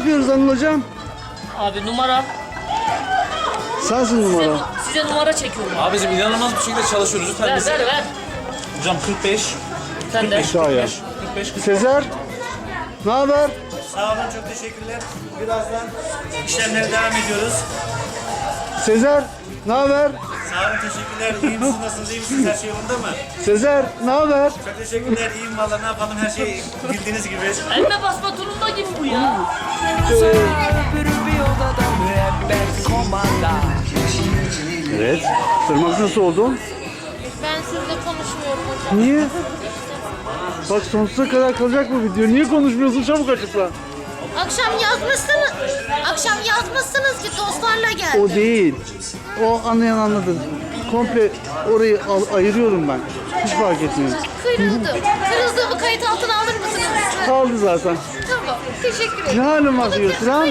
yapıyoruz Anıl hocam? Abi numara. Sensin Size, numara. size numara çekiyorum. Abicim inanılmaz bir şekilde çalışıyoruz. Lütfen Ver bizi... ver ver. Hocam 45. Sen de. Aşağıya. 45 40. Sezer. Ne haber? Sağ olun çok teşekkürler. Birazdan işlemlere devam ediyoruz. Sezer. Ne haber? Sağ olun teşekkürler. İyiyim siz nasılsınız? İyi misiniz? Her şey yolunda mı? Sezer. Ne haber? Çok teşekkürler. İyiyim valla ne yapalım her şey bildiğiniz gibi. Elme basma turunda gibi bu ya. Evet. Tırmak nasıl oldu? Ben sizle konuşmuyorum hocam. Niye? Bak sonsuza kadar kalacak bu video. Niye konuşmuyorsun? Çabuk açıkla. Akşam yazmışsınız. Akşam yazmışsınız ki dostlarla gel. O değil. O anlayan anladı. Komple orayı al- ayırıyorum ben. Hiç fark etmiyor. Kırıldım. Kırıldığımı kayıt altına alır mısınız? Kaldı zaten. Tamam. Teşekkür ederim. Ne halin var diyor Turan?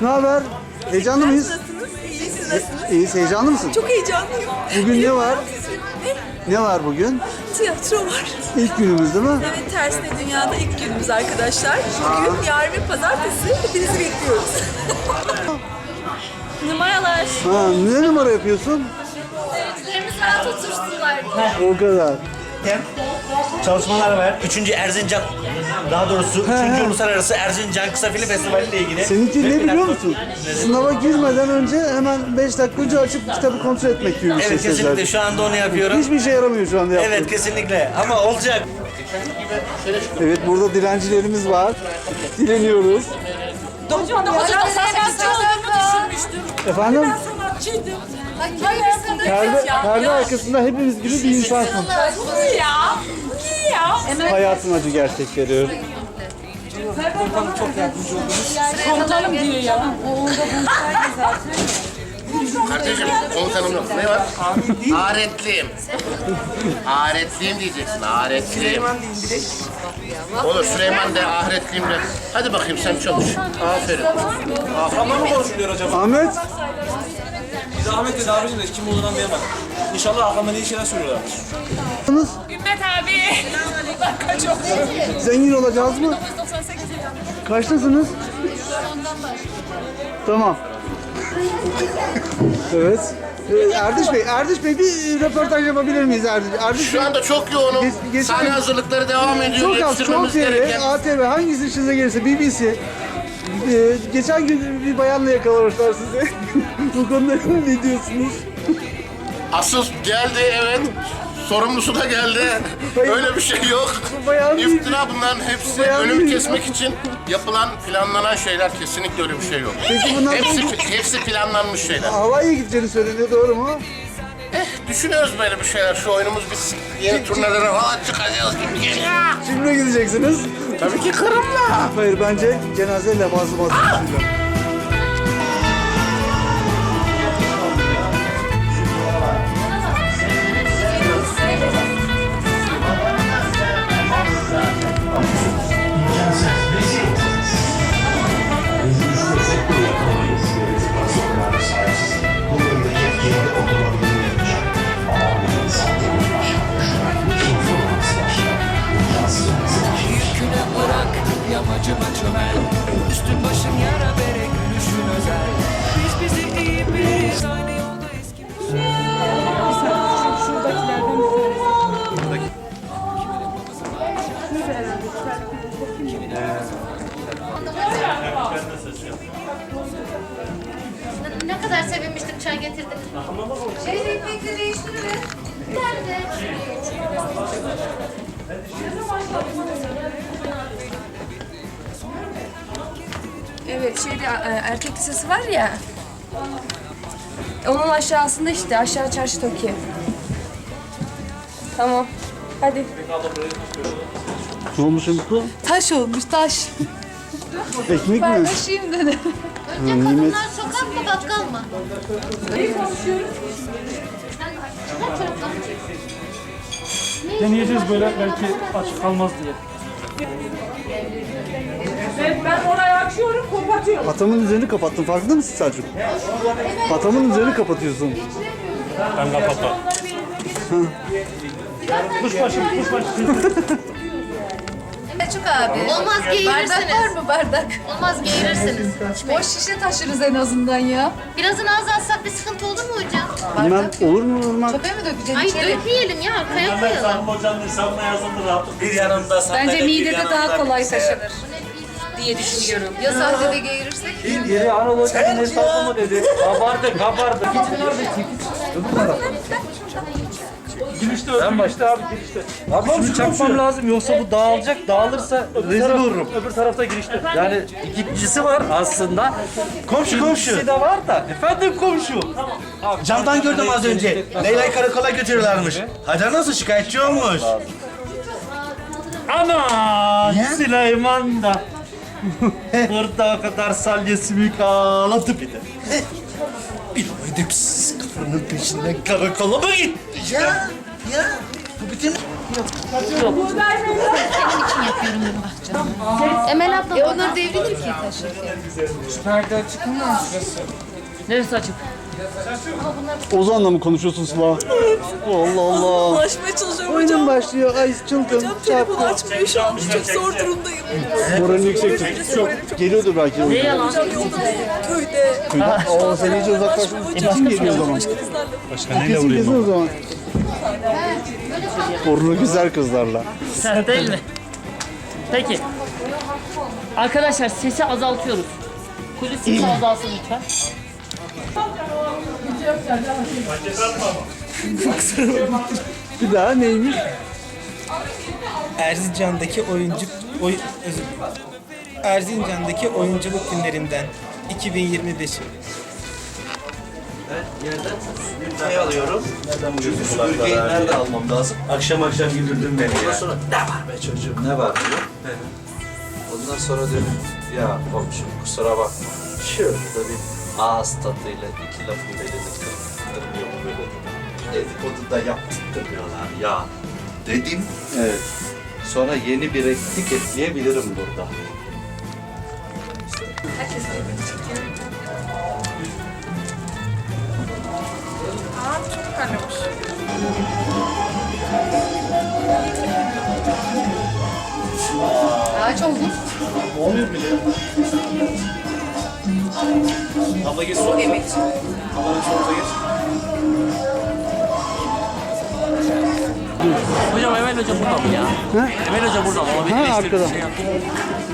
Ne haber? Heyecanlı mıyız? Nasılsınız? İyiyiz. Heyecanlı mısın? Çok heyecanlıyım. Bugün ne var? Ne var bugün? Tiyatro var. İlk günümüz değil mi? Evet tersine dünyada ilk günümüz arkadaşlar. Bugün yarın ve pazartesi hepinizi bekliyoruz. Numaralar. Ha, ne numara yapıyorsun? Öğrencilerimiz rahat otursunlar. O kadar. Çalışmalar var. Üçüncü Erzincan, daha doğrusu üçüncü Uluslararası Erzincan Kısa Film Festivali ile ilgili. Seninki ne biliyor musun? Sınava girmeden önce hemen 5 dakika önce açıp kitabı kontrol etmek gibi bir şey Evet kesinlikle şu anda onu yapıyorum. Hiçbir işe yaramıyor şu anda. Evet kesinlikle ama olacak. Evet burada dilencilerimiz var. Dileniyoruz. Hocam ben sanatçı olduğumu düşünmüştüm. Efendim? Sanatçıydım. Perde, perde arkasında hepimiz gibi bir insansın. Ya. Ya. Hayatın acı gerçekleri. Komutanım diyor ya. Kardeşim komutanım yok. Ne var? Aretliyim. Aretliyim diyeceksin. Aretliyim. Olur Süleyman de ahiretliyim de. Hadi bakayım sen çalış. Aferin. Afamla mı konuşuluyor acaba? Ahmet, Biz Ahmet dedi abicim de kim olduğunu anlayamadım. İnşallah aklımda iyi şeyler söylüyorlar. nasılsınız? Ümmet abi. Kaç oldu? Zengin olacağız mı? 98 Kaçtasınız? Tamam. Evet. Ee, Erdiş Bey, Erdiş Bey bir röportaj yapabilir miyiz Erdiş? Erdiş Bey, Şu anda çok yoğunum. Geç- geç- Sahne hazırlıkları devam ediyor. çok az, çok Yetiştirmemiz TV, gereken. ATV hangisi işinize gelirse BBC. Ee, geçen gün bir bayanla yakalamışlar sizi. Bu konuda ne diyorsunuz? Asıl geldi evet. Sorumlusu da geldi. Öyle bir şey yok. Bayan değil. İftira bunların hepsi bayan değil. kesmek için yapılan, planlanan şeyler. Kesinlikle öyle bir şey yok. Peki bundan Hepsi, hepsi planlanmış şeyler. Havai'ye gideceğini söyleniyor doğru mu? Düşünüyoruz böyle bir şeyler. Şu oyunumuz biz yeni turnelara falan çıkacağız gibi geliyor. Şimdi gideceksiniz. Tabii ki Kırım'la. Hayır bence cenazeyle bazı bazı Evet şeyde erkek lisesi var ya. Onun aşağısında işte aşağı çarşı Toki. Tamam. Hadi. Ne olmuş Mutlu? Taş olmuş taş. Ekmek mi? Paylaşayım dedim. Önce nimet. kadınlar sokak mı bakkal mı? İyi konuşuyoruz. Her taraftan. Deneyeceğiz böyle belki aç kalmaz diye. Evet ben orayı açıyorum kapatıyorum. Atamın üzerini kapattın farkında mısın Selçuk? Atamın üzerini kapatıyorsun. Ben kapatma. Selçuk abi. Olmaz Bardak geğirirsiniz. var mı bardak? Olmaz geğirirsiniz. Boş şişe taşırız en azından ya. Birazını az atsak bir sıkıntı olur mu hocam? Bilmem olur mu olmaz. Çöpe mi dökeceğiz Ay içeri? dökmeyelim ya arkaya koyalım. Sami Hoca'nın hesabına yazıldı rahatlık. Bir yanında sandalye, Bence bir midede yanında daha kolay bilgisayar. taşınır diye düşünüyorum. Ya sahtede geğirirsek? Geri Anadolu Hoca'nın hesabı mı dedi. Kabardı kabardı. Girişte öbür girişte abi girişte. Abi şunu çakmam lazım yoksa bu dağılacak. Dağılırsa rezil olurum. Öbür tarafta girişte. Yani ikincisi var aslında. Komşu komşu. İkisi de var da. Efendim komşu. Camdan gördüm az önce. Leyla'yı karakola götürüyorlarmış. Hacer nasıl şikayetçi olmuş? Aman Süleyman da. Burada o kadar salyasını kağladı bir de. Bir ödepsiz kafanın peşinden karakola mı gitti? Ya, ya. Bu bütün... Emel abla. E onlar devrilir ki taşırken. Neresi açık? Ozan'la mı konuşuyorsun Sıla? Allah Allah. Ulaşmaya çalışıyorum Oyunun hocam. başlıyor. Ay çılgın. Hocam telefonu Çarptı. açmıyor şu an. Çok zor durumdayım. Buranın yüksek çok geliyordur belki. o yüzden. Hocam köyde. Kıyıda- Oo sen iyice uzaklaşmışsın. Kesin geliyor o zaman. Kızlarla. Kesin kesin o zaman. Burnu güzel kızlarla. Sen değil mi? Peki. Arkadaşlar sesi azaltıyoruz. Kulis sesi azalsın lütfen. Bir daha neymiş? Erzincan'daki oyuncu oy, özür Erzincan'daki oyunculuk günlerinden 2025. Ne alıyorum? Nereden buluyorsun Bülgeyi nerede almam lazım? Akşam akşam güldürdün beni ya. Ondan sonra ne var be çocuğum ne var diyor. Ondan sonra diyor ya komşum kusura bakma. Şöyle bir ağız tadıyla iki lafın belini kırmıyor böyle. Dedikodu da yaptırmıyorlar ya. Dedim. Evet. Sonra yeni bir replik ekleyebilirim burada. Ağaç oldun. Abla geç sol. Emek. Ablanın solunuza geç. Hocam Emel Hoca burada mı ya? Ha? Emel Hoca burada mı? Ona bir Ha, eleştiri arkada. şey yap.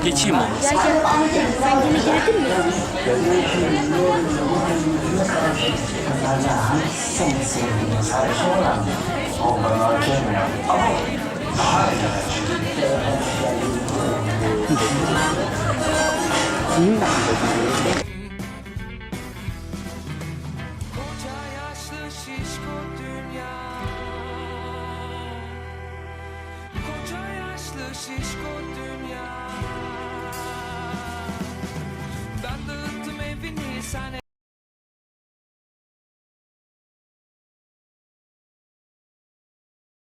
Geçeyim onu. Gel gel. Sen yine girdin mi? Şişko dünya. Ben dağıttım evini sen